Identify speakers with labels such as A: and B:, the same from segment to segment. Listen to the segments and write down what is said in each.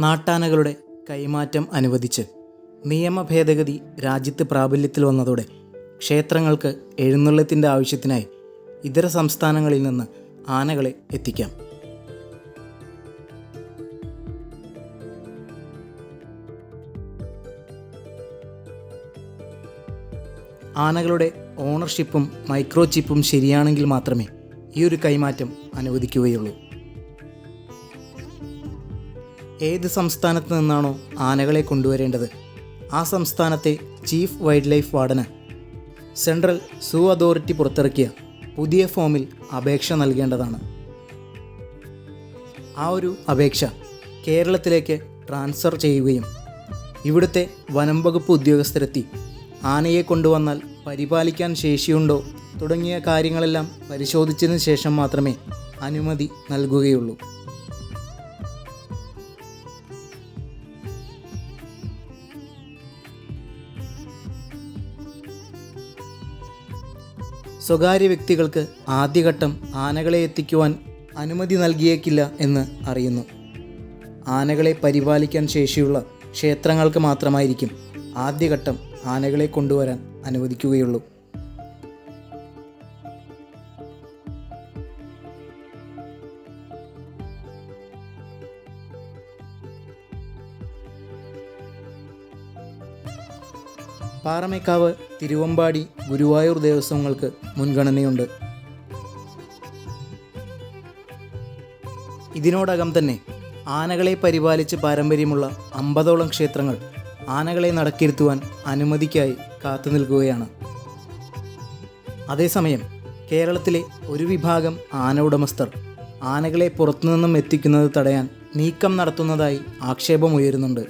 A: നാട്ടാനകളുടെ കൈമാറ്റം അനുവദിച്ച് നിയമ ഭേദഗതി രാജ്യത്ത് പ്രാബല്യത്തിൽ വന്നതോടെ ക്ഷേത്രങ്ങൾക്ക് എഴുന്നള്ളത്തിന്റെ ആവശ്യത്തിനായി ഇതര സംസ്ഥാനങ്ങളിൽ നിന്ന് ആനകളെ എത്തിക്കാം. ആനകളുടെ ഓണർഷിപ്പും മൈക്രോ ചിപ്പും ശരിയാണെങ്കിൽ മാത്രമേ ഈ ഒരു കൈമാറ്റം അനുവദിക്കുകയുള്ളൂ. ഏത് സംസ്ഥാനത്ത് നിന്നാണോ ആനകളെ കൊണ്ടുവരേണ്ടത്? ആ സംസ്ഥാനത്തെ ചീഫ് വൈൽഡ് ലൈഫ് വാർഡന് സെൻട്രൽ സൂ അതോറിറ്റി പുറത്തിറക്കിയ പുതിയ ഫോമിൽ അപേക്ഷ നൽകേണ്ടതാണ്. ആ ഒരു അപേക്ഷ കേരളത്തിലേക്ക് ട്രാൻസ്ഫർ ചെയ്യുകയും ഇവിടുത്തെ വനം വകുപ്പ് ഉദ്യോഗസ്ഥരെത്തി ആനയെ കൊണ്ടുവന്നാൽ പരിപാലിക്കാൻ ശേഷിയുണ്ടോ തുടങ്ങിയ കാര്യങ്ങളെല്ലാം പരിശോധിച്ചതിന് ശേഷം മാത്രമേ അനുമതി നൽകുകയുള്ളൂ. സ്വകാര്യ വ്യക്തികൾക്ക് ആദ്യഘട്ടം ആനകളെ എത്തിക്കുവാൻ അനുമതി നൽകിയേക്കില്ല എന്ന് അറിയുന്നു. ആനകളെ പരിപാലിക്കാൻ ശേഷിയുള്ള ക്ഷേത്രങ്ങൾക്ക് മാത്രമായിരിക്കും ആദ്യഘട്ടം ആനകളെ കൊണ്ടുവരാൻ അനുവദിക്കുകയുള്ളൂ. പാറമേക്കാവ് തിരുവമ്പാടി ഗുരുവായൂർ ദേവസ്വങ്ങൾക്ക് മുൻഗണനയുണ്ട്. ഇതിനോടകം തന്നെ ആനകളെ പരിപാലിച്ച് പാരമ്പര്യമുള്ള അമ്പതോളം ക്ഷേത്രങ്ങൾ ആനകളെ നടക്കിരുത്തുവാൻ അനുമതിക്കായി കാത്തു നിൽക്കുകയാണ്. അതേസമയം കേരളത്തിലെ ഒരു വിഭാഗം ആന ഉടമസ്ഥർ ആനകളെ പുറത്തുനിന്നും എത്തിക്കുന്നത് തടയാൻ നീക്കം നടത്തുന്നതായി ആക്ഷേപമുയരുന്നുണ്ട്.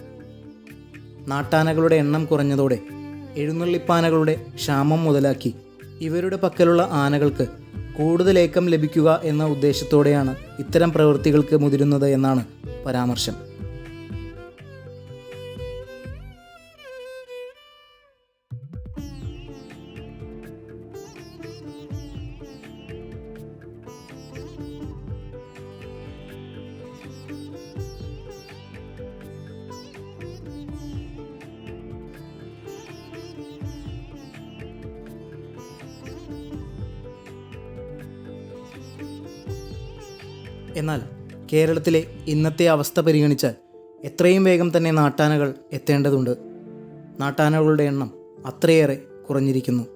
A: നാട്ടാനകളുടെ എണ്ണം കുറഞ്ഞതോടെ എഴുന്നള്ളിപ്പാനകളുടെ ക്ഷാമം മുതലാക്കി. ഇവരുടെ പക്കലുള്ള ആനകൾക്ക് കൂടുതൽ ഏക്കം ലഭിക്കുക എന്ന ഉദ്ദേശത്തോടെയാണ് ഇത്തരം പ്രവൃത്തികൾക്ക് മുതിരുന്നത് എന്നാണ് പരാമർശം. എന്നാൽ കേരളത്തിലെ ഇന്നത്തെ അവസ്ഥ പരിഗണിച്ചാൽ എത്രയും വേഗം തന്നെ നാട്ടാനകൾ എത്തേണ്ടതുണ്ട്. നാട്ടാനകളുടെ എണ്ണം അത്രയേറെ കുറഞ്ഞിരിക്കുന്നു.